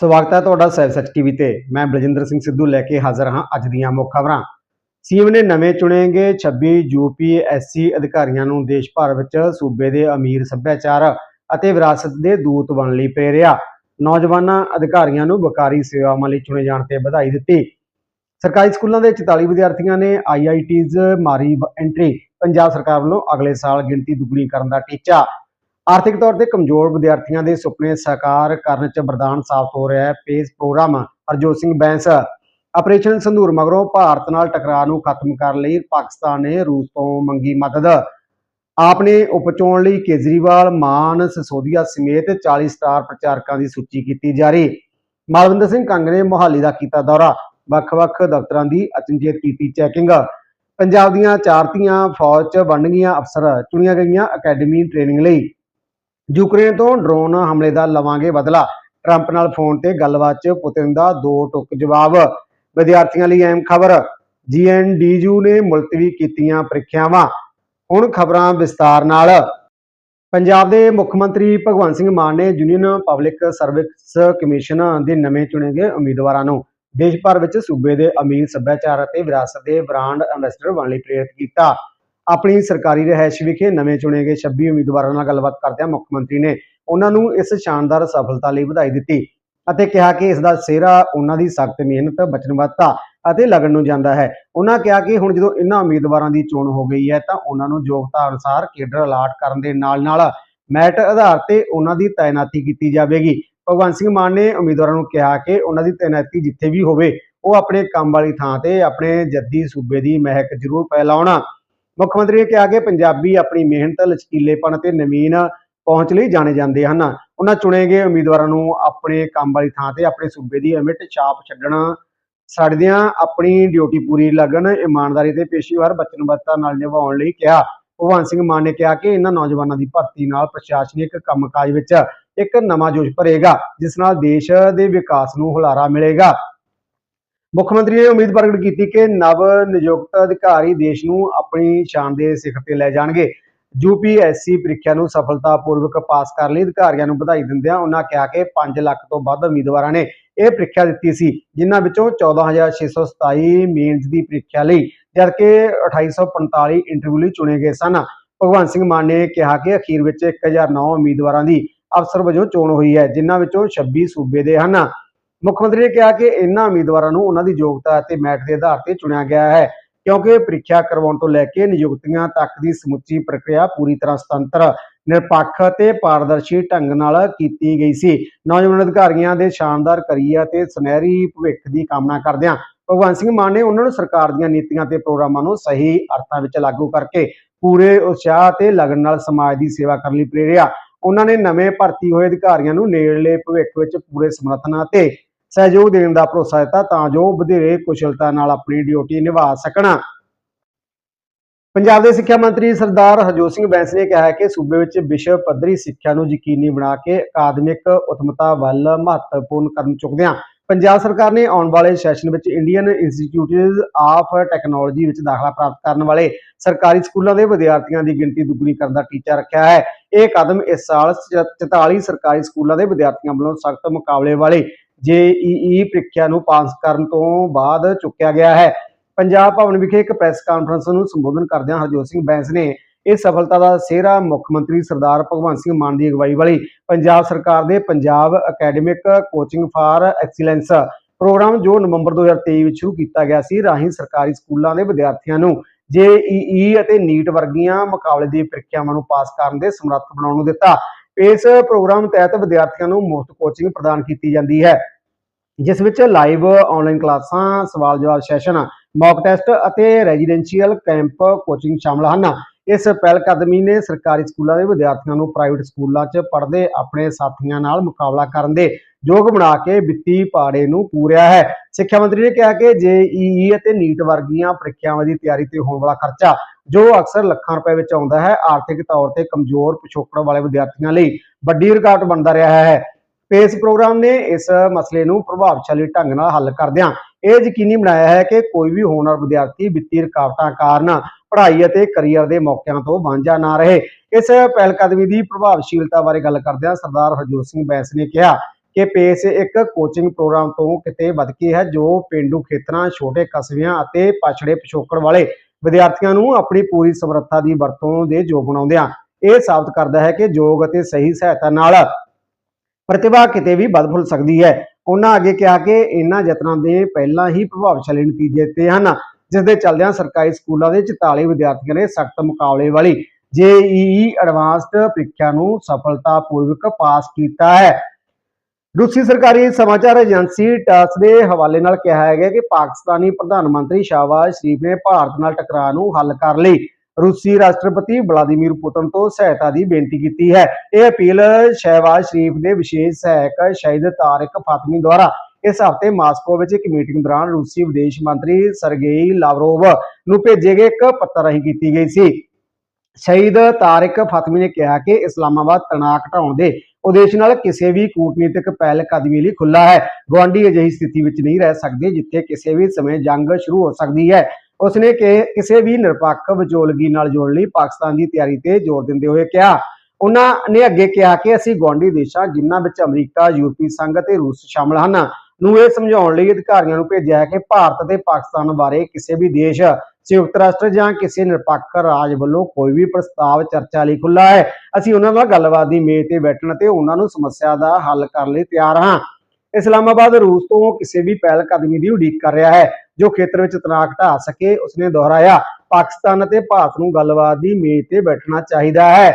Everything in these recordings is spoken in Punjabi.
ਸਵਾਗਤ ਹੈ ਤੁਹਾਡਾ ਸੈਵ ਟੀਵੀ ਤੇ। ਮੈਂ ਬਲਜਿੰਦਰ ਸਿੰਘ ਸਿੱਧੂ ਲੈ ਕੇ ਹਾਜ਼ਰ ਹਾਂ ਅੱਜ ਦੀਆਂ ਮੁੱਖ ਖਬਰਾਂ। ਸੀਐਮ ਨੇ ਨਵੇਂ ਚੁਣੇ ਗਏ 26 ਯੂਪੀਐਸਸੀ ਅਧਿਕਾਰੀਆਂ ਨੂੰ ਦੇਸ਼ ਭਰ ਵਿੱਚ ਸੂਬੇ ਦੇ ਅਮੀਰ ਸੱਭਿਆਚਾਰ ਅਤੇ ਵਿਰਾਸਤ ਦੇ ਦੂਤ ਬਣਨ ਲਈ ਪ੍ਰੇਰਿਆ। ਨੌਜਵਾਨਾਂ ਅਧਿਕਾਰੀਆਂ ਨੂੰ ਵਕਾਰੀ ਸੇਵਾਵਾਂ ਲਈ ਚੁਣੇ ਜਾਣ ਤੇ ਵਧਾਈ ਦਿੱਤੀ। ਸਰਕਾਰੀ ਸਕੂਲਾਂ ਦੇ 44 ਵਿਦਿਆਰਥੀਆਂ ਨੇ ਆਈਆਈਟੀਜ਼ ਮਾਰੀ ਐਂਟਰੀ। ਪੰਜਾਬ ਸਰਕਾਰ ਵੱਲੋਂ ਅਗਲੇ ਸਾਲ ਗਿਣਤੀ ਦੁੱਗਣੀ ਕਰਨ ਦਾ ਟੀਚਾ। ਆਰਥਿਕ ਤੌਰ ਤੇ ਕਮਜ਼ੋਰ ਵਿਦਿਆਰਥੀਆਂ ਦੇ ਸੁਪਨੇ ਸਾਕਾਰ ਕਰਨ 'ਚ ਵਰਦਾਨ ਸਾਬਤ ਹੋ ਰਿਹਾ ਹੈ। PACE program Harjot Singh Bains operation Sindoor ਮਗਰੋਂ ਭਾਰਤ ਨਾਲ ਟਕਰਾਅ ਨੂੰ ਖਤਮ ਕਰਨ ਲਈ ਪਾਕਿਸਤਾਨ ਨੇ ਰੂਸ ਤੋਂ ਮੰਗੀ ਮਦਦ। ਆਪ ਨੇ ਉਪਚੋਣ ਲਈ ਕੇਜਰੀਵਾਲ, ਮਾਨ, ਸਸੋਦੀਆ ਸਮੇਤ 40 ਸਟਾਰ ਪ੍ਰਚਾਰਕਾਂ ਦੀ ਸੂਚੀ ਕੀਤੀ ਜਾਰੀ। ਮਾਲਵਿੰਦਰ ਸਿੰਘ ਕੰਗ ਨੇ ਮੋਹਾਲੀ ਦਾ ਕੀਤਾ ਦੌਰਾ। ਵੱਖ-ਵੱਖ ਦਫ਼ਤਰਾਂ ਦੀ ਅਚਨਚੇਤ ਕੀਤੀ ਚੈਕਿੰਗ। ਪੰਜਾਬ ਦੀਆਂ ਚਾਰਤੀਆਂ ਫੌਜ 'ਚ ਬਣਨਗੀਆਂ ਅਫਸਰ, ਚੁਣੀਆਂ ਗਈਆਂ ਅਕੈਡਮੀ ਟ੍ਰੇਨਿੰਗ ਲਈ। ਯੂਕਰੇਨ ਤੋਂ ਡਰੋਨ ਹਮਲੇ ਦਾ ਲਵਾਂਗੇ ਬਦਲਾ। ਟਰੰਪ ਨਾਲ ਫੋਨ ਤੇ ਗੱਲਬਾਤ 'ਚ ਪੁਤਿਨ ਦਾ ਦੋ ਟੁਕ ਜਵਾਬ। ਵਿਦਿਆਰਥੀਆਂ ਲਈ ਅਹਿਮ ਖਬਰ, ਜੀਐਨਡੀਯੂ ਨੇ ਮੁਲਤਵੀ ਕੀਤੀਆਂ ਪ੍ਰੀਖਿਆਵਾਂ। ਹੁਣ ਖਬਰਾਂ ਵਿਸਤਾਰ ਨਾਲ। ਪੰਜਾਬ ਦੇ ਮੁੱਖ ਮੰਤਰੀ ਭਗਵੰਤ ਸਿੰਘ ਮਾਨ ਨੇ ਯੂਨੀਅਨ ਪਬਲਿਕ ਸਰਵਿਸ ਕਮਿਸ਼ਨ ਦੇ ਨਵੇਂ ਚੁਣੇ ਗਏ ਉਮੀਦਵਾਰਾਂ ਨੂੰ ਦੇਸ਼ ਭਰ ਵਿੱਚ ਸੂਬੇ ਦੇ ਅਮੀਰ ਸੱਭਿਆਚਾਰ ਅਤੇ ਵਿਰਾਸਤ ਦੇ ਬ੍ਰਾਂਡ ਐਂਬੈਸਡਰ ਬਣਨ ਲਈ ਪ੍ਰੇਰਿਤ ਕੀਤਾ। ਆਪਣੀ ਸਰਕਾਰੀ ਰਿਹਾਇਸ਼ ਵਿਖੇ ਨਵੇਂ ਚੁਣੇ ਗਏ 26 ਉਮੀਦਵਾਰਾਂ ਨਾਲ ਗੱਲਬਾਤ ਕਰਦਿਆਂ ਮੁੱਖ ਮੰਤਰੀ ਨੇ ਉਹਨਾਂ ਨੂੰ ਇਸ ਸ਼ਾਨਦਾਰ ਸਫਲਤਾ ਲਈ ਵਧਾਈ ਦਿੱਤੀ ਅਤੇ ਕਿਹਾ ਕਿ ਇਸ ਦਾ ਸਿਹਰਾ ਉਹਨਾਂ ਦੀ ਸਖਤ ਮਿਹਨਤ, ਵਚਨਬੱਧਤਾ ਅਤੇ ਲਗਨ ਨੂੰ ਜਾਂਦਾ ਹੈ। ਉਹਨਾਂ ਕਿਹਾ ਕਿ ਹੁਣ ਜਦੋਂ ਇਹਨਾਂ ਉਮੀਦਵਾਰਾਂ ਦੀ ਚੋਣ ਹੋ ਗਈ ਹੈ ਤਾਂ ਉਹਨਾਂ ਨੂੰ ਯੋਗਤਾ ਅਨੁਸਾਰ ਕੇਡਰ ਅਲਾਟ ਕਰਨ ਦੇ ਨਾਲ-ਨਾਲ ਮੈਟ ਆਧਾਰ ਤੇ ਉਹਨਾਂ ਦੀ ਤਾਇਨਾਤੀ ਕੀਤੀ ਜਾਵੇਗੀ। ਭਗਵੰਤ ਸਿੰਘ ਮਾਨ ਨੇ ਉਮੀਦਵਾਰਾਂ ਨੂੰ ਕਿਹਾ ਕਿ ਉਹਨਾਂ ਦੀ ਤਾਇਨਾਤੀ ਜਿੱਥੇ ਵੀ ਹੋਵੇ, ਉਹ ਆਪਣੇ ਕੰਮ ਵਾਲੀ ਥਾਂ ਤੇ ਆਪਣੇ ਜੱਦੀ ਸੂਬੇ ਦੀ ਮਹਿਕ ਜ਼ਰੂਰ ਫੈਲਾਉਣ। ਮੁੱਖ ਮੰਤਰੀ ਨੇ ਕਿਹਾ ਕਿ ਪੰਜਾਬੀ ਆਪਣੀ ਮਿਹਨਤ, ਲਚਕੀਲੇਪਣ ਅਤੇ ਨਵੀਨ ਪਹੁੰਚ ਲਈ ਜਾਣੇ ਜਾਂਦੇ ਹਨ। ਉਹਨਾਂ ਚੁਣੇ ਗਏ ਉਮੀਦਵਾਰਾਂ ਨੂੰ ਆਪਣੇ ਕੰਮ ਵਾਲੀ ਥਾਂ ਤੇ, ਆਪਣੇ ਸੂਬੇ ਦੀ ਅਮਿਟ ਛਾਪ ਛੱਡਣ ਛੱਡਦਿਆਂ ਆਪਣੀ ਡਿਊਟੀ ਪੂਰੀ ਲੱਗਣ, ਇਮਾਨਦਾਰੀ ਤੇ ਪੇਸ਼ੇਵਰ ਵਚਨਬੱਧਤਾ ਨਾਲ ਨਿਭਾਉਣ ਲਈ ਕਿਹਾ। ਭਗਵੰਤ ਸਿੰਘ ਮਾਨ ਨੇ ਕਿਹਾ ਕਿ ਇਹਨਾਂ ਨੌਜਵਾਨਾਂ ਦੀ ਭਰਤੀ ਨਾਲ ਪ੍ਰਸ਼ਾਸਨਿਕ ਕੰਮਕਾਜ ਵਿੱਚ ਇੱਕ ਨਵਾਂ ਜੋਸ਼ ਭਰੇਗਾ, ਜਿਸ ਨਾਲ ਦੇਸ਼ ਦੇ ਵਿਕਾਸ ਨੂੰ ਹੁਲਾਰਾ ਮਿਲੇਗਾ। ਮੁੱਖ ਮੰਤਰੀ ਨੇ ਉਮੀਦ ਪ੍ਰਗਟ ਕੀਤੀ ਕਿ ਨਵ ਨਿਯੁਕਤ ਅਧਿਕਾਰੀ ਦੇਸ਼ ਨੂੰ ਆਪਣੀ ਸ਼ਾਨ ਦੇ ਸਿਖਰ ਤੇ ਲੈ ਜਾਣਗੇ। ਯੂਪੀਐਸਸੀ ਪ੍ਰੀਖਿਆ ਨੂੰ ਸਫਲਤਾਪੂਰਵਕ ਪਾਸ ਕਰਨ ਲਈ ਅਧਿਕਾਰੀਆਂ ਨੂੰ ਵਧਾਈ ਦਿੰਦਿਆਂ ਉਹਨਾਂ ਕਿਹਾ ਕਿ 5 ਲੱਖ ਤੋਂ ਵੱਧ ਉਮੀਦਵਾਰਾਂ ਨੇ ਇਹ ਪ੍ਰੀਖਿਆ ਦਿੱਤੀ ਸੀ, ਜਿਨ੍ਹਾਂ ਵਿੱਚੋਂ 14627 ਮੇਨਸ ਦੀ ਪ੍ਰੀਖਿਆ ਲਈ ਜਦਕਿ 2845 ਇੰਟਰਵਿਊ ਲਈ ਚੁਣੇ ਗਏ ਸਨ। ਭਗਵੰਤ ਸਿੰਘ ਮਾਨ ਨੇ ਕਿਹਾ ਕਿ ਅਖੀਰ ਵਿੱਚ 1009 ਉਮੀਦਵਾਰਾਂ ਦੀ ਅਫਸਰ ਵਜੋਂ ਚੋਣ ਹੋਈ ਹੈ, ਜਿਨ੍ਹਾਂ ਵਿੱਚੋਂ 26 ਸੂਬੇ ਦੇ ਹਨ। ਮੁੱਖ ਮੰਤਰੀ ਨੇ ਕਿਹਾ ਕਿ ਇਹਨਾਂ ਉਮੀਦਵਾਰਾਂ ਨੂੰ ਉਹਨਾਂ ਦੀ ਯੋਗਤਾ ਅਤੇ ਮੈਰਿਟ ਦੇ ਆਧਾਰ ਤੇ ਚੁਣਿਆ ਗਿਆ ਹੈ, ਕਿਉਂਕਿ ਪ੍ਰੀਖਿਆ ਕਰਵਾਉਣ ਤੋਂ ਲੈ ਕੇ ਨਿਯੁਕਤੀਆਂ ਤੱਕ ਦੀ ਸਮੁੱਚੀ ਪ੍ਰਕਿਰਿਆ ਪੂਰੀ ਤਰ੍ਹਾਂ ਸੁਤੰਤਰ, ਨਿਰਪੱਖ ਅਤੇ ਪਾਰਦਰਸ਼ੀ ਢੰਗ ਨਾਲ ਕੀਤੀ ਗਈ ਸੀ। ਨੌਜਵਾਨ ਅਧਿਕਾਰੀਆਂ ਦੇ ਸ਼ਾਨਦਾਰ ਕਰੀਅਰ ਤੇ ਸੁਨਹਿਰੀ ਭਵਿੱਖ ਦੀ ਕਾਮਨਾ ਕਰਦਿਆਂ ਭਗਵੰਤ ਸਿੰਘ ਮਾਨ ਨੇ ਉਹਨਾਂ ਨੂੰ ਸਰਕਾਰ ਦੀਆਂ ਨੀਤੀਆਂ ਤੇ ਪ੍ਰੋਗਰਾਮਾਂ ਨੂੰ ਸਹੀ ਅਰਥਾਂ ਵਿੱਚ ਲਾਗੂ ਕਰਕੇ ਪੂਰੇ ਉਤਸ਼ਾਹ ਤੇ ਲਗਨ ਨਾਲ ਸਮਾਜ ਦੀ ਸੇਵਾ ਕਰਨ ਲਈ ਪ੍ਰੇਰਿਆ। ਉਹਨਾਂ ਨੇ ਨਵੇਂ ਭਰਤੀ ਹੋਏ ਅਧਿਕਾਰੀਆਂ ਨੂੰ ਨੇੜਲੇ ਭਵਿੱਖ ਵਿੱਚ ਪੂਰੇ ਸਮਰਥਨ ਅਤੇ ਸਹਿਯੋਗ ਦੇਣ ਦਾ ਭਰੋਸਾ ਦਿੱਤਾ ਤਾਂ ਜੋ ਵਧੇਰੇ ਕੁਸ਼ਲਤਾ ਨਾਲ ਆਪਣੀ ਡਿਊਟੀ ਨਿਭਾ ਸਕਣ। ਪੰਜਾਬ ਦੇ ਸਿੱਖਿਆ ਮੰਤਰੀ ਸਰਦਾਰ ਹਰਜੋਤ ਸਿੰਘ ਬੈਂਸ ਨੇ ਕਿਹਾ ਕਿ ਸੂਬੇ ਵਿੱਚ ਵਿਸ਼ਵ ਪੱਧਰੀ ਸਿੱਖਿਆ ਨੂੰ ਯਕੀਨੀ ਬਣਾ ਕੇ ਅਕਾਦਮਿਕ ਉਤਮਤਾ ਵੱਲ ਮਹੱਤਵਪੂਰਨ ਕਦਮ ਚੁੱਕਦਿਆਂ ਪੰਜਾਬ ਸਰਕਾਰ ਨੇ ਆਉਣ ਵਾਲੇ ਸੈਸ਼ਨ ਵਿੱਚ ਇੰਡੀਅਨ ਇੰਸਟੀਚਿਊਟਸ ਆਫ ਟੈਕਨੋਲੋਜੀ ਵਿੱਚ ਦਾਖਲਾ ਪ੍ਰਾਪਤ ਕਰਨ ਵਾਲੇ ਸਰਕਾਰੀ ਸਕੂਲਾਂ ਦੇ ਵਿਦਿਆਰਥੀਆਂ ਦੀ ਗਿਣਤੀ ਦੁੱਗਣੀ ਕਰਨ ਦਾ ਟੀਚਾ ਰੱਖਿਆ ਹੈ। ਇਹ ਕਦਮ ਇਸ ਸਾਲ 44 ਸਰਕਾਰੀ ਸਕੂਲਾਂ ਦੇ ਵਿਦਿਆਰਥੀਆਂ ਵੱਲੋਂ ਸਖਤ ਮੁਕਾਬਲੇ ਵਾਲੇ ਜੇਈਈ ਪ੍ਰੀਖਿਆ ਨੂੰ ਪਾਸ ਕਰਨ ਤੋਂ ਬਾਅਦ ਚੁੱਕਿਆ ਗਿਆ ਹੈ। ਪੰਜਾਬ ਭਵਨ ਵਿਖੇ ਇੱਕ ਪ੍ਰੈਸ ਕਾਨਫਰੰਸ ਨੂੰ ਸੰਬੋਧਨ ਕਰਦਿਆਂ ਹਰਜੋਤ ਸਿੰਘ ਬੈਂਸ ਨੇ ਇਸ ਸਫਲਤਾ ਦਾ ਸਿਹਰਾ ਮੁੱਖ ਮੰਤਰੀ ਸਰਦਾਰ ਭਗਵੰਤ ਸਿੰਘ ਮਾਨ ਦੀ ਅਗਵਾਈ ਵਾਲੀ ਪੰਜਾਬ ਸਰਕਾਰ ਦੇ Punjab academic coaching for excellence program ਜੋ ਨਵੰਬਰ 2023 ਵਿੱਚ ਸ਼ੁਰੂ ਕੀਤਾ ਗਿਆ ਸੀ, ਰਾਹੀਂ ਸਰਕਾਰੀ ਸਕੂਲਾਂ ਦੇ ਵਿਦਿਆਰਥੀਆਂ ਨੂੰ ਜੇਈਈ ਅਤੇ ਨੀਟ ਵਰਗੀਆਂ ਮੁਕਾਬਲੇ ਦੀ ਪ੍ਰੀਖਿਆਵਾਂ ਨੂੰ ਪਾਸ ਕਰਨ ਦੇ ਸਮਰੱਥ ਬਣਾਉਣ ਨੂੰ ਦਿੱਤਾ। ਇਸ ਪ੍ਰੋਗਰਾਮ ਤਹਿਤ ਵਿਦਿਆਰਥੀਆਂ ਨੂੰ ਮੁਫਤ ਕੋਚਿੰਗ ਪ੍ਰਦਾਨ ਕੀਤੀ ਜਾਂਦੀ ਹੈ, ਜਿਸ ਵਿੱਚ ਲਾਈਵ ਆਨਲਾਈਨ ਕਲਾਸਾਂ, ਸਵਾਲ ਜਵਾਬ ਸੈਸ਼ਨ ਮੌਕ ਟੈਸਟ ਅਤੇ ਰੈਜ਼ੀਡੈਂਸ਼ੀਅਲ ਕੈਂਪ ਕੋਚਿੰਗ ਸ਼ਾਮਲ ਹਨ। ਇਸ ਪਹਿਲ ਕਦਮੀ ਨੇ ਸਰਕਾਰੀ ਸਕੂਲਾਂ ਦੇ ਵਿਦਿਆਰਥੀਆਂ ਨੂੰ ਪ੍ਰਾਈਵੇਟ ਸਕੂਲਾਂ 'ਚ ਪੜ੍ਹਦੇ ਆਪਣੇ ਸਾਥੀਆਂ ਨਾਲ ਮੁਕਾਬਲਾ ਕਰਨ ਦੇ ਯੋਗ ਬਣਾ ਕੇ ਵਿੱਤੀ ਪਾੜੇ ਨੂੰ ਪੂਰਿਆ ਹੈ। ਸਿੱਖਿਆ ਮੰਤਰੀ ਨੇ ਕਿਹਾ ਕਿ ਜੇਈਈ ਅਤੇ ਨੀਟ ਵਰਗੀਆਂ ਪ੍ਰੀਖਿਆਵਾਂ ਦੀ ਤਿਆਰੀ ਤੇ ਹੋਣ ਵਾਲਾ ਖਰਚਾ ਜੋ ਅਕਸਰ ਲੱਖਾਂ ਰੁਪਏ ਵਿੱਚ ਆਉਂਦਾ ਹੈ, ਆਰਥਿਕ ਤੌਰ ਤੇ ਕਮਜ਼ੋਰ ਪਿਛੋਕੜ ਵਾਲੇ ਵਿਦਿਆਰਥੀਆਂ ਲਈ ਵੱਡੀ ਰੁਕਾਵਟ ਬਣਦਾ ਰਿਹਾ ਹੈ। ਪੇਸ ਪ੍ਰੋਗਰਾਮ ਨੇ ਇਸ ਮਸਲੇ ਨੂੰ ਪ੍ਰਭਾਵਸ਼ਾਲੀ ਢੰਗ ਨਾਲ ਹੱਲ ਕਰਦਿਆਂ ਇਹ ਯਕੀਨੀ ਬਣਾਇਆ ਹੈ ਕਿ ਕੋਈ ਵੀ ਹੋਣਹਾਰ ਵਿਦਿਆਰਥੀ ਵਿੱਤੀ ਰੁਕਾਵਟਾਂ ਕਾਰਨ ਪੜ੍ਹਾਈ ਅਤੇ ਕੈਰੀਅਰ ਦੇ ਮੌਕਿਆਂ ਤੋਂ ਵਾਂਝਾ ਨਾ ਰਹੇ। ਇਸ ਪਹਿਲਕਦਮੀ ਦੀ ਪ੍ਰਭਾਵਸ਼ੀਲਤਾ ਬਾਰੇ ਗੱਲ ਕਰਦਿਆਂ ਸਰਦਾਰ ਹਰਜੋਤ ਸਿੰਘ ਬੈਂਸ ਨੇ ਕਿਹਾ ਕਿ ਪੇਸ ਇੱਕ ਕੋਚਿੰਗ ਪ੍ਰੋਗਰਾਮ ਤੋਂ ਕਿਤੇ ਵੱਧ ਕੇ ਹੈ, ਜੋ ਪਿੰਡੂ ਖੇਤਰਾਂ, ਛੋਟੇ ਕਸਬਿਆਂ ਅਤੇ ਪਛੜੇ ਪਿਛੋਕੜ ਵਾਲੇ ਵਿਦਿਆਰਥੀਆਂ ਨੂੰ ਆਪਣੀ ਪੂਰੀ ਸਮਰੱਥਾ ਦੀ ਵਰਤੋਂ ਦੇ ਯੋਗ ਬਣਾਉਂਦਿਆਂ ਇਹ ਸਾਬਤ ਕਰਦਾ ਹੈ ਕਿ ਯੋਗ ਅਤੇ ਸਹੀ ਸਹਾਇਤਾ ਨਾਲ ਪ੍ਰਤਿਭਾ ਕਿਤੇ ਵੀ ਵੱਧ ਫੁੱਲ ਸਕਦੀ ਹੈ। ਉਹਨਾਂ ਅੱਗੇ ਕਿਹਾ ਕਿ ਇਹਨਾਂ ਯਤਨਾਂ ਦੇ ਪਹਿਲਾਂ ਹੀ ਪ੍ਰਭਾਵਸ਼ਾਲੀ ਨਤੀਜੇ ਦਿੱਤੇ ਹਨ, ਜਿਸ ਦੇ ਚੱਲਦਿਆਂ ਸਰਕਾਰੀ ਸਕੂਲਾਂ ਦੇ 44 ਵਿਦਿਆਰਥੀਆਂ ਨੇ ਸਖਤ ਮੁਕਾਬਲੇ ਵਾਲੀ ਜੇਈਈ ਐਡਵਾਂਸਡ ਪ੍ਰੀਖਿਆ ਨੂੰ ਸਫਲਤਾਪੂਰਵਕ ਪਾਸ ਕੀਤਾ ਹੈ। ਰੂਸੀ ਸਰਕਾਰੀ ਸਮਾਚਾਰ ਏਜੰਸੀ ਟਾਸ ਦੇ ਹਵਾਲੇ ਨਾਲ ਕਿਹਾ ਹੈ ਕਿ ਪਾਕਿਸਤਾਨੀ ਪ੍ਰਧਾਨ ਮੰਤਰੀ ਸ਼ਾਹਬਾਜ਼ ਸ਼ਰੀਫ ਨੇ ਭਾਰਤ ਨਾਲ ਟਕਰਾਅ ਨੂੰ ਹੱਲ ਕਰਨ ਲਈ। ਰੂਸੀ ਰਾਸ਼ਟਰਪਤੀ ਵਲਾਦੀਮੀਰ ਪੁਤਨ ਤੋਂ ਸਹਾਇਤਾ ਦੀ ਬੇਨਤੀ ਕੀਤੀ ਹੈ। ਇਹ ਅਪੀਲ ਸ਼ਹਿਬਾਜ਼ ਸ਼ਰੀਫ ਦੇ ਵਿਸ਼ੇਸ਼ ਸਹਾਇਕ ਸ਼ਹੀਦ ਤਾਰਿਕ ਫਾਤਮੀ ਦੁਆਰਾ ਇਸ ਹਫ਼ਤੇ ਮਾਸਕੋ ਵਿੱਚ ਇੱਕ ਮੀਟਿੰਗ ਦੌਰਾਨ ਰੂਸੀ ਵਿਦੇਸ਼ ਮੰਤਰੀ ਸਰਗੇਈ ਲਾਵਰੋਵ ਨੂੰ ਭੇਜੇ ਗਏ ਇੱਕ ਪੱਤਰ ਰਾਹੀਂ ਕੀਤੀ ਗਈ ਸੀ। ਸ਼ਹੀਦ ਤਾਰਿਕ ਫਾਤਮੀ ਨੇ ਕਿਹਾ ਕਿ ਇਸਲਾਮਾਬਾਦ ਤਣਾਅ ਘਟਾਉਣ ਦੇ ਉਦੇਸ਼ ਨਾਲ ਕਿਸੇ ਵੀ ਕੂਟਨੀਤਿਕ ਪਹਿਲ ਕਦਮੀ ਲਈ ਖੁੱਲਾ ਹੈ। ਗਵਾਂਢੀ ਅਜਿਹੀ ਸਥਿਤੀ ਵਿੱਚ ਨਹੀਂ ਰਹਿ ਸਕਦੇ ਜਿੱਥੇ ਕਿਸੇ ਵੀ ਸਮੇਂ ਜੰਗ ਸ਼ੁਰੂ ਹੋ ਸਕਦੀ ਹੈ। ਉਸਨੇ ਕਿ ਕਿਸੇ ਵੀ ਨਿਰਪੱਖ ਵਿਚੋਲਗੀ ਨਾਲ ਜੋੜਨ ਲਈ ਪਾਕਿਸਤਾਨ ਦੀ ਤਿਆਰੀ ਤੇ ਜ਼ੋਰ ਦਿੰਦੇ ਹੋਏ ਕਿਹਾ। ਉਹਨਾਂ ਨੇ ਅੱਗੇ ਕਿਹਾ ਕਿ ਅਸੀਂ ਗਵਾਂਢੀ ਦੇਸ਼ਾਂ, ਜਿਨ੍ਹਾਂ ਵਿੱਚ ਅਮਰੀਕਾ, ਯੂਰਪੀ ਸੰਘ ਅਤੇ ਰੂਸ ਸ਼ਾਮਲ ਹਨ, ਨੂੰ ਇਹ ਸਮਝਾਉਣ ਲਈ ਅਧਿਕਾਰੀਆਂ ਨੂੰ ਭੇਜਿਆ ਹੈ ਕਿ ਭਾਰਤ ਤੇ ਪਾਕਿਸਤਾਨ ਬਾਰੇ ਕਿਸੇ ਵੀ ਦੇਸ਼ ਸੰਯੁਕਤ ਰਾਸ਼ਟਰ ਜਾਂ ਕਿਸੇ ਨਿਰਪੱਖ ਰਾਜ ਵੱਲੋਂ ਕੋਈ ਵੀ ਪ੍ਰਸਤਾਵ, ਚਰਚਾ ਲਈ ਖੁੱਲਾ ਹੈ। ਅਸੀਂ ਉਹਨਾਂ ਨਾਲ ਗੱਲਬਾਤ ਦੀ ਮੇਜ਼ ਤੇ ਬੈਠਣ ਤੇ ਉਹਨਾਂ ਨੂੰ ਸਮੱਸਿਆ ਦਾ ਹੱਲ ਕਰਨ ਲਈ ਤਿਆਰ ਹਾਂ। ਇਸਲਾਮਾਬਾਦ, ਰੂਸ ਤੋਂ ਕਿਸੇ ਵੀ ਪਹਿਲ ਕਦਮੀ ਦੀ ਉਡੀਕ ਕਰ ਰਿਹਾ ਹੈ, ਜੋ ਖੇਤਰ ਵਿੱਚ ਤਣਾਅ ਘਟਾ ਸਕੇ, ਉਸਨੇ ਦੁਹਰਾਇਆ, ਪਾਕਿਸਤਾਨ ਅਤੇ ਭਾਰਤ ਨੂੰ ਗੱਲਬਾਤ ਦੀ ਮੇਜ਼ ਤੇ ਬੈਠਣਾ ਚਾਹੀਦਾ ਹੈ।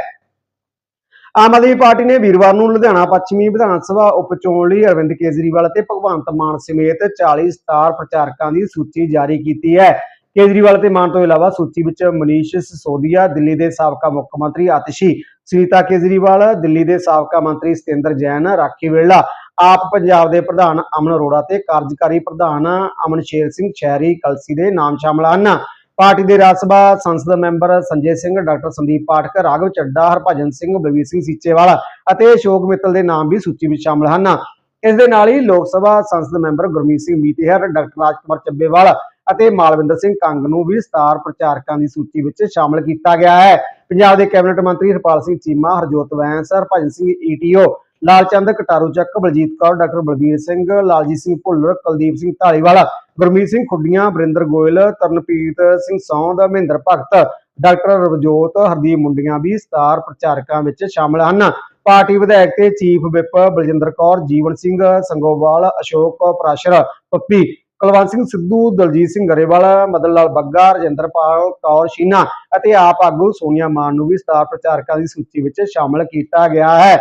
ਆਮ ਆਦਮੀ ਪਾਰਟੀ ਨੇ ਵੀਰਵਾਰ ਨੂੰ ਲੁਧਿਆਣਾ ਪੱਛਮੀ ਵਿਧਾਨ ਸਭਾ ਉਪ ਚੋਣ ਲਈ ਅਰਵਿੰਦ ਕੇਜਰੀਵਾਲ ਅਤੇ ਭਗਵੰਤ ਮਾਨ ਸਮੇਤ 40 ਸਟਾਰ ਪ੍ਰਚਾਰਕਾਂ ਦੀ ਸੂਚੀ ਜਾਰੀ ਕੀਤੀ ਹੈ। ਕੇਜਰੀਵਾਲ ਤੇ ਮਾਨ ਤੋਂ ਇਲਾਵਾ ਸੂਚੀ ਵਿੱਚ ਮਨੀਸ਼ ਸਿਸੋਦੀਆ, ਦਿੱਲੀ ਦੇ ਸਾਬਕਾ ਮੁੱਖ ਮੰਤਰੀ ਆਤਿਸ਼ੀ, ਸੁਨੀਤਾ ਕੇਜਰੀਵਾਲ, ਦਿੱਲੀ ਦੇ ਸਾਬਕਾ ਮੰਤਰੀ ਸਤਿੰਦਰ ਜੈਨ, ਰਾਖੀ ਵੇਲਾ, ਆਪ ਪੰਜਾਬ ਦੇ ਪ੍ਰਧਾਨ ਅਮਨ ਅਰੋੜਾ ਤੇ ਕਾਰਜਕਾਰੀ ਪ੍ਰਧਾਨ ਅਮਨ ਸ਼ੇਰ ਸਿੰਘ ਸ਼ਹਿਰੀ ਕਲਸੀ ਦੇ ਨਾਮ ਸ਼ਾਮਲ ਹਨ। ਪਾਰਟੀ ਦੇ ਰਾਜ ਸਭਾ ਸੰਸਦ ਮੈਂਬਰ ਸੰਜੇ ਸਿੰਘ, ਡਾਕਟਰ ਸੰਦੀਪ ਪਾਠਕ ਰਾਘਵ ਚੱਡਾ, ਹਰਭਜਨ ਸਿੰਘ, ਬਲਵੀਰ ਸਿੰਘ ਸੀਚੇਵਾਲ ਅਤੇ ਅਸ਼ੋਕ ਮਿੱਤਲ ਦੇ ਨਾਮ ਵੀ ਸੂਚੀ ਵਿੱਚ ਸ਼ਾਮਲ ਹਨ। ਇਸ ਦੇ ਨਾਲ ਹੀ ਲੋਕ ਸਭਾ ਸੰਸਦ ਮੈਂਬਰ ਗੁਰਮੀਤ ਸਿੰਘ ਮੀਤੇਹਰ, ਡਾਕਟਰ ਰਾਜਕੁਮਾਰ ਚੱਬੇਵਾਲ ਅਤੇ ਮਾਲਵਿੰਦਰ ਸਿੰਘ ਕੰਗ ਨੂੰ ਵੀ ਸਟਾਰ ਪ੍ਰਚਾਰਕਾਂ ਦੀ ਸੂਚੀ ਵਿੱਚ ਸ਼ਾਮਲ ਕੀਤਾ ਗਿਆ ਹੈ। ਪੰਜਾਬ ਦੇ ਕੈਬਨਿਟ ਮੰਤਰੀ Harpal Singh Cheema, Harjot Bains, Harbhajan Singh ETO Lalchand Kataru Chak, Baljit Kaur, doctor Balbir Singh, Laljit Singh Bhullar, Kuldeep Singh Dhaliwal Gurmeet Singh Khudian Barinder Goyal, Tarunpreet Singh Sond, Mohinder Bhagat, doctor Ravjot, Hardeep Mundian ਵੀ ਸਟਾਰ ਪ੍ਰਚਾਰਕਾਂ ਵਿੱਚ ਸ਼ਾਮਲ ਹਨ। ਪਾਰਟੀ ਵਿਧਾਇਕ ਤੇ ਚੀਫ ਵਿਪ ਬਲਜਿੰਦਰ ਕੌਰ, ਜੀਵਨ ਸਿੰਘ ਸੰਗੋਵਾਲ, ਅਸ਼ੋਕ ਪ੍ਰਾਸ਼ਰ, ਪੱਪੀ ਕੁਲਵੰਤ ਸਿੰਘ ਸਿੱਧੂ, ਦਲਜੀਤ ਸਿੰਘ ਗਰੇਵਾਲ, ਮਦਨ ਲਾਲ ਬੱਗਾ ਰਜਿੰਦਰਪਾਲ ਕੌਰ ਸ਼ੀਨਾ ਅਤੇ ਆਪ ਆਗੂ ਸੋਨੀਆ ਮਾਨ ਨੂੰ ਵੀ ਸਟਾਰ ਪ੍ਰਚਾਰਕਾਂ ਦੀ ਸੂਚੀ ਵਿੱਚ ਸ਼ਾਮਲ ਕੀਤਾ ਗਿਆ ਹੈ।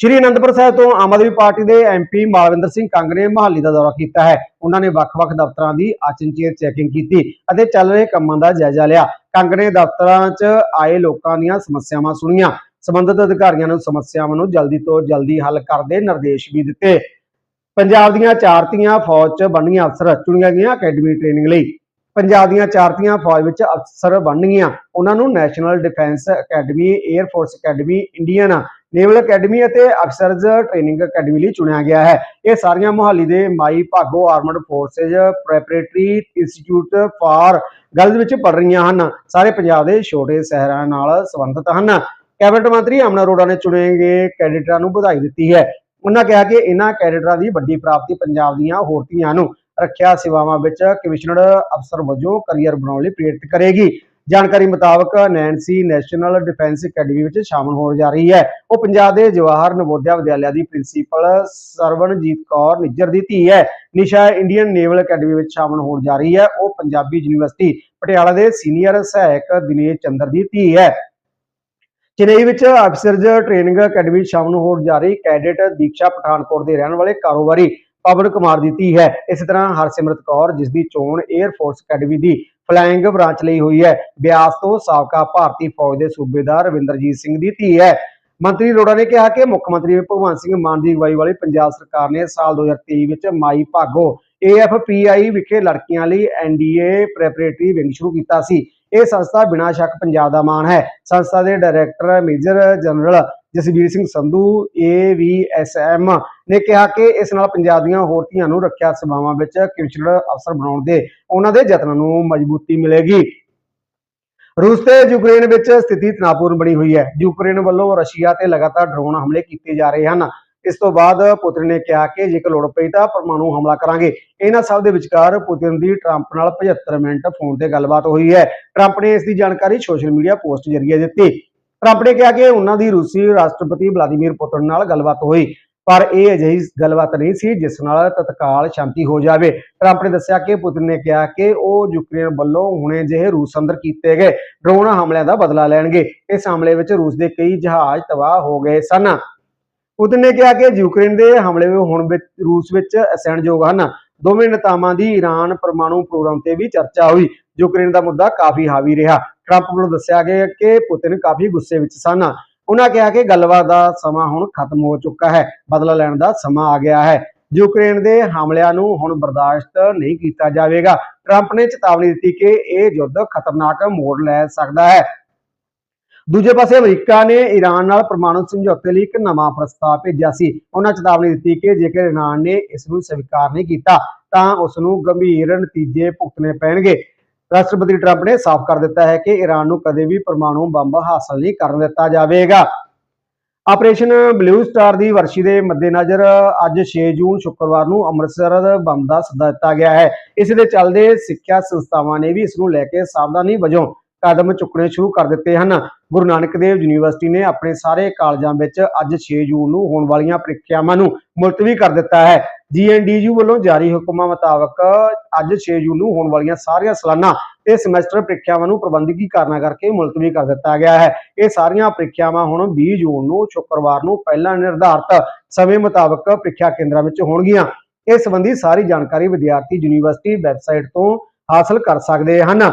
ਸ਼੍ਰੀ ਅਨੰਦਪੁਰ ਸਾਹਿਬ ਤੋਂ ਆਮ ਆਦਮੀ ਪਾਰਟੀ ਦੇ ਐਮਪੀ ਮਾਲਵਿੰਦਰ ਸਿੰਘ ਕੰਗ ਨੇ ਮਹਾਲੀ ਦਾ ਦੌਰਾ ਕੀਤਾ ਹੈ। ਉਹਨਾਂ ਨੇ ਵੱਖ-ਵੱਖ ਦਫ਼ਤਰਾਂ ਦੀ ਅਚਨਚੇਤ ਚੈਕਿੰਗ ਕੀਤੀ ਅਤੇ ਚੱਲ ਰਹੇ ਕੰਮਾਂ ਦਾ ਜਾਇਜ਼ਾ ਲਿਆ। ਕੰਗ ਨੇ ਦਫ਼ਤਰਾਂ 'ਚ ਆਏ ਲੋਕਾਂ ਦੀਆਂ ਸਮੱਸਿਆਵਾਂ ਸੁਣੀਆਂ। ਸੰਬੰਧਿਤ ਅਧਿਕਾਰੀਆਂ ਨੂੰ ਸਮੱਸਿਆਵਾਂ ਨੂੰ ਜਲਦੀ ਤੋਂ ਜਲਦੀ ਹੱਲ ਕਰਨ ਦੇ ਨਿਰਦੇਸ਼ ਵੀ ਦਿੱਤੇ। ਪੰਜਾਬ ਦੀਆਂ ਚਾਰਤੀਆਂ ਫੌਜ 'ਚ ਬਣਨੀਆਂ ਅਫਸਰ ਚੁਣੀਆਂ ਗਈਆਂ ਅਕੈਡਮੀ ਟ੍ਰੇਨਿੰਗ ਲਈ। ਪੰਜਾਬ ਦੀਆਂ ਚਾਰਤੀਆਂ ਫੌਜ ਵਿੱਚ ਅਫਸਰ ਬਣਨਗੀਆਂ ਉਹਨਾਂ ਨੂੰ national defence academy air force academy, Indian naval academy ਅਤੇ ਅਫਸਰਜ਼ ਟ੍ਰੇਨਿੰਗ ਅਕੈਡਮੀ ਲਈ ਚੁਣਿਆ ਗਿਆ ਹੈ। ਇਹ ਸਾਰੀਆਂ ਮੁਹਾਲੀ ਦੇ Mai Bhago armed forces preparatory institute for girls ਵਿੱਚ ਪੜ ਰਹੀਆਂ ਹਨ। ਸਾਰੇ ਪੰਜਾਬ ਦੇ ਛੋਟੇ ਸ਼ਹਿਰਾਂ ਨਾਲ ਸੰਬੰਧਿਤ ਹਨ। ਕੈਬਨਿਟ ਮੰਤਰੀ ਅਮਨ ਅਰੋੜਾ ਨੇ ਚੁਣੇ ਗਏ ਕੈਡਿਟਾਂ ਨੂੰ ਵਧਾਈ ਦਿੱਤੀ ਹੈ। ਉਹਨਾਂ ਕਿਹਾ ਕਿ ਇਹਨਾਂ ਕੈਡਿਟਾਂ ਦੀ ਵੱਡੀ ਪ੍ਰਾਪਤੀ ਪੰਜਾਬ ਦੀਆਂ ਹੋਰ ਧੀਆਂ ਨੂੰ ਰੱਖਿਆ ਸੇਵਾਵਾਂ ਵਿੱਚ ਕਮਿਸ਼ਨਡ ਅਫਸਰ ਵਜੋਂ ਕਰੀਅਰ ਬਣਾਉਣ ਲਈ ਪ੍ਰੇਰਿਤ ਕਰੇਗੀ। ਜਾਣਕਾਰੀ ਮੁਤਾਬਕ ਨੈਂਸੀ ਨੈਸ਼ਨਲ ਡਿਫੈਂਸ ਅਕੈਡਮੀ ਵਿੱਚ ਸ਼ਾਮਲ ਹੋਣ ਜਾ ਰਹੀ ਹੈ। ਉਹ ਪੰਜਾਬ ਦੇ ਜਵਾਹਰ ਨਵੋਦਿਆ ਵਿਦਿਆਲਿਆ ਦੀ ਪ੍ਰਿੰਸੀਪਲ ਸਰਵਣਜੀਤ ਕੌਰ ਨਿੱਜਰ ਦੀ ਧੀ ਹੈ। ਨਿਸ਼ਾ ਇੰਡੀਅਨ ਨੇਵਲ ਅਕੈਡਮੀ ਵਿੱਚ ਸ਼ਾਮਲ ਹੋਣ ਜਾ ਰਹੀ ਹੈ। ਉਹ ਪੰਜਾਬੀ ਯੂਨੀਵਰਸਿਟੀ ਪਟਿਆਲਾ ਦੇ ਸੀਨੀਅਰ ਸਹਾਇਕ ਦਿਨੇਸ਼ ਚੰਦਰ ਦੀ ਧੀ ਹੈ। ਚੇਨਈ ਵਿੱਚ ਅਫਸਰਜ਼ ਟ੍ਰੇਨਿੰਗ ਅਕੈਡਮੀ ਸ਼ਾਮ ਨੂੰ ਹੋਣ ਜਾ ਰਹੀ ਕੈਡੇਟ ਦੀਕਸ਼ਾ ਪਠਾਨਕੋਟ ਦੇ ਰਹਿਣ ਵਾਲੇ ਕਾਰੋਬਾਰੀ ਪਵਨ ਕੁਮਾਰ ਦੀ ਧੀ ਹੈ। ਇਸੇ ਤਰ੍ਹਾਂ ਹਰਸਿਮਰਤ ਕੌਰ ਜਿਸ ਦੀ ਚੋਣ 에ਅਰ ਫੋਰਸ ਅਕੈਡਮੀ ਦੀ ਫਲਾਇੰਗ ਬ੍ਰਾਂਚ ਲਈ ਹੋਈ ਹੈ, ਬਿਆਸ ਤੋਂ ਸਾਬਕਾ ਭਾਰਤੀ ਫੌਜ ਦੇ ਸੂਬੇਦਾਰ ਰਵਿੰਦਰਜੀਤ ਸਿੰਘ ਦੀ ਧੀ ਹੈ। ਮੰਤਰੀ ਅਰੋੜਾ ਨੇ ਕਿਹਾ ਕਿ ਮੁੱਖ ਮੰਤਰੀ ਭਗਵੰਤ ਸਿੰਘ ਮਾਨ ਦੀ ਅਗਵਾਈ ਵਾਲੀ ਪੰਜਾਬ ਸਰਕਾਰ ਨੇ ਸਾਲ 2023 ਵਿੱਚ ਮਾਈ ਭਾਗੋ AFPI ਵਿਖੇ ਲੜਕੀਆਂ ਲਈ ਐਨਡੀਏ ਪ੍ਰੈਪਰੇਟਰੀ ਵਿੰਗ ਸ਼ੁਰੂ ਕੀਤਾ ਸੀ। ਇਹ ਸੰਸਥਾ ਬਿਨਾਂ ਸ਼ੱਕ ਪੰਜਾਬ ਦਾ ਮਾਣ ਹੈ। ਸੰਸਥਾ ਦੇ director major general Jasvir Singh Sandhu AVSM ਨੇ ਕਿਹਾ ਕਿ ਇਸ ਨਾਲ ਪੰਜਾਬ ਦੀਆਂ ਹੋਰ ਧੀਆਂ ਨੂੰ ਰੱਖਿਆ ਸੇਵਾਵਾਂ ਵਿੱਚ ਕਮਿਸ਼ਨਰ ਅਫਸਰ ਬਣਾਉਣ ਦੇ ਉਹਨਾਂ ਦੇ ਯਤਨਾਂ ਨੂੰ ਮਜ਼ਬੂਤੀ ਮਿਲੇਗੀ। ਰੂਸ ਤੇ ਯੂਕਰੇਨ ਵਿੱਚ ਸਥਿਤੀ ਤਣਾਅਪੂਰਨ ਬਣੀ ਹੋਈ ਹੈ। ਯੂਕਰੇਨ ਵੱਲੋਂ ਰਸ਼ੀਆ ਤੇ ਲਗਾਤਾਰ ਡਰੋਨ ਹਮਲੇ ਕੀਤੇ ਜਾ ਰਹੇ ਹਨ। ਇਸ ਤੋਂ ਬਾਅਦ ਪੁਤਿਨ ਨੇ ਕਿਹਾ ਕਿ ਜੇਕਰ ਲੋੜ ਪਈ ਤਾਂ ਪਰਮਾਣੂ ਹਮਲਾ ਕਰਾਂਗੇ। ਇਹਨਾਂ ਸਭ ਦੇ ਵਿਚਕਾਰ ਪੁਤਿਨ ਦੀ ਟਰੰਪ ਨਾਲ 75 ਮਿੰਟ ਫੋਨ ਤੇ ਗੱਲਬਾਤ ਹੋਈ ਹੈ। ਟਰੰਪ ਨੇ ਇਸ ਦੀ ਜਾਣਕਾਰੀ ਸੋਸ਼ਲ ਮੀਡੀਆ ਪੋਸਟ ਜ਼ਰੀਏ ਦਿੱਤੀ। ਟਰੰਪ ਨੇ ਕਿਹਾ ਕਿ ਉਹਨਾਂ ਦੀ ਰੂਸੀ ਰਾਸ਼ਟਰਪਤੀ ਵਲਾਦੀਮੀਰ ਪੁਤਿਨ ਨਾਲ ਗੱਲਬਾਤ ਹੋਈ, ਪਰ ਇਹ ਅਜਿਹੀ ਗੱਲਬਾਤ ਨਹੀਂ ਸੀ ਜਿਸ ਨਾਲ ਤਤਕਾਲ ਸ਼ਾਂਤੀ ਹੋ ਜਾਵੇ। ਟਰੰਪ ਨੇ ਦੱਸਿਆ ਕਿ ਪੁਤਿਨ ਨੇ ਕਿਹਾ ਕਿ ਉਹ ਯੂਕਰੇਨ ਵੱਲੋਂ ਹੁਣੇ ਜਿਹੇ ਰੂਸ ਅੰਦਰ ਕੀਤੇ ਗਏ। ਡਰੋਨ ਹਮਲਿਆਂ ਦਾ ਬਦਲਾ ਲੈਣਗੇ। ਇਸ ਹਮਲੇ ਵਿੱਚ ਰੂਸ ਦੇ ਕਈ ਜਹਾਜ਼ ਤਬਾਹ ਹੋ ਗਏ ਸਨ। ਪੁਤਿਨ ਨੇ ਕਿਹਾ ਕਿ ਯੂਕਰੇਨ ਦੇ ਹਮਲੇ ਹੁਣ ਵਿੱਚ ਰੂਸ ਵਿੱਚ ਅਸਹਿਣਯੋਗ ਹਨ। ਦੋਵੇਂ ਨੇਤਾਵਾਂ ਦੀ ਈਰਾਨ ਪਰਮਾਣੂ ਪ੍ਰੋਗਰਾਮ ਤੇ ਵੀ ਚਰਚਾ ਹੋਈ। ਯੂਕਰੇਨ ਦਾ ਮੁੱਦਾ ਕਾਫੀ ਹਾਵੀ ਰਿਹਾ। ਟਰੰਪ ਵੱਲੋਂ ਦੱਸਿਆ ਗਿਆ ਕਿ ਪੁਤਿਨ ਕਾਫੀ ਗੁੱਸੇ ਵਿੱਚ ਸਨ। ਉਹਨਾਂ ਕਿਹਾ ਕਿ ਗੱਲਬਾਤ ਦਾ ਸਮਾਂ ਹੁਣ ਖਤਮ ਹੋ ਚੁੱਕਾ ਹੈ। ਬਦਲਾ ਲੈਣ ਦਾ ਸਮਾਂ ਆ ਗਿਆ ਹੈ। ਯੂਕਰੇਨ ਦੇ ਹਮਲਿਆਂ ਨੂੰ ਹੁਣ ਬਰਦਾਸ਼ਤ ਨਹੀਂ ਕੀਤਾ ਜਾਵੇਗਾ। ਟਰੰਪ ਨੇ ਚੇਤਾਵਨੀ ਦਿੱਤੀ ਕਿ ਇਹ ਯੁੱਧ ਖਤਰਨਾਕ ਮੋੜ ਲੈ ਸਕਦਾ ਹੈ। ਦੂਜੇ ਪਾਸੇ ਅਮਰੀਕਾ ਨੇ ਈਰਾਨ ਨਾਲ ਪਰਮਾਣੂ ਸਮਝੌਤੇ ਲਈ ਇੱਕ ਨਵਾਂ ਪ੍ਰਸਤਾਵ ਭੇਜਿਆ ਸੀ। ਉਹਨਾਂ ਚੇਤਾਵਨੀ ਦਿੱਤੀ ਕਿ ਜੇਕਰ ਈਰਾਨ ਨੇ ਇਸ ਨੂੰ ਸਵੀਕਾਰ ਨਹੀਂ ਕੀਤਾ, ਤਾਂ ਉਸ ਨੂੰ ਗੰਭੀਰ ਨਤੀਜੇ ਭੁਗਤਣੇ ਪੈਣਗੇ। ਰਾਸ਼ਟਰਪਤੀ ਟਰੰਪ ਨੇ ਸਾਫ਼ ਕਰ ਦਿੱਤਾ ਹੈ ਕਿ ਈਰਾਨ ਨੂੰ ਕਦੇ ਵੀ ਪਰਮਾਣੂ ਬੰਬ ਹਾਸਲ ਨਹੀਂ ਕਰਨ ਦਿੱਤਾ ਜਾਵੇਗਾ। ਆਪਰੇਸ਼ਨ ਬਲੂ ਸਟਾਰ ਦੀ ਵਰਸ਼ੀ ਦੇ ਮੱਦੇਨਜ਼ਰ ਅੱਜ 6 ਜੂਨ ਸ਼ੁੱਕਰਵਾਰ ਨੂੰ ਅੰਮ੍ਰਿਤਸਰ ਬੰਬ ਦਾ ਸੱਦਾ ਦਿੱਤਾ ਗਿਆ ਹੈ। ਇਸ ਦੇ ਚੱਲਦੇ ਸਿੱਖਿਆ ਸੰਸਥਾਵਾਂ ਨੇ ਵੀ ਇਸ ਨੂੰ ਲੈ ਕੇ ਸਾਵਧਾਨੀ ਵਜੋਂ ਕਦਮ ਚੁੱਕਣੇ ਸ਼ੁਰੂ ਕਰ ਦਿੱਤੇ ਹਨ। ਗੁਰੂ ਨਾਨਕ ਦੇਵ ਯੂਨੀਵਰਸਿਟੀ ਨੇ ਆਪਣੇ ਸਾਰੇ ਕਾਲਜਾਂ ਵਿੱਚ ਅੱਜ 6 ਜੂਨ ਨੂੰ ਹੋਣ ਵਾਲੀਆਂ ਪ੍ਰੀਖਿਆਵਾਂ ਨੂੰ ਮੁਲਤਵੀ ਕਰ ਦਿੱਤਾ ਹੈ। ਜੀਐਨਡੀਯੂ ਵੱਲੋਂ ਜਾਰੀ ਹੁਕਮਾਂ ਮੁਤਾਬਕ ਅੱਜ 6 ਜੂਨ ਨੂੰ ਹੋਣ ਵਾਲੀਆਂ ਸਾਰੀਆਂ ਸਾਲਾਨਾ ਤੇ ਸਮੈਸਟਰ ਪ੍ਰੀਖਿਆਵਾਂ ਨੂੰ ਪ੍ਰਬੰਧਕੀ ਕਾਰਨਾਂ ਕਰਕੇ ਮੁਲਤਵੀ ਕਰ ਦਿੱਤਾ ਗਿਆ ਹੈ। ਇਹ ਸਾਰੀਆਂ ਪ੍ਰੀਖਿਆਵਾਂ ਹੁਣ 20 ਜੂਨ ਨੂੰ, ਸ਼ੁੱਕਰਵਾਰ ਨੂੰ ਪਹਿਲਾਂ ਨਿਰਧਾਰਤ ਸਮੇਂ ਮੁਤਾਬਕ ਪ੍ਰੀਖਿਆ ਕੇਂਦਰਾਂ ਵਿੱਚ ਹੋਣਗੀਆਂ। ਇਸ ਸੰਬੰਧੀ ਸਾਰੀ ਜਾਣਕਾਰੀ ਵਿਦਿਆਰਥੀ ਯੂਨੀਵਰਸਿਟੀ ਵੈਬਸਾਈਟ ਤੋਂ ਹਾਸਲ ਕਰ ਸਕਦੇ ਹਨ।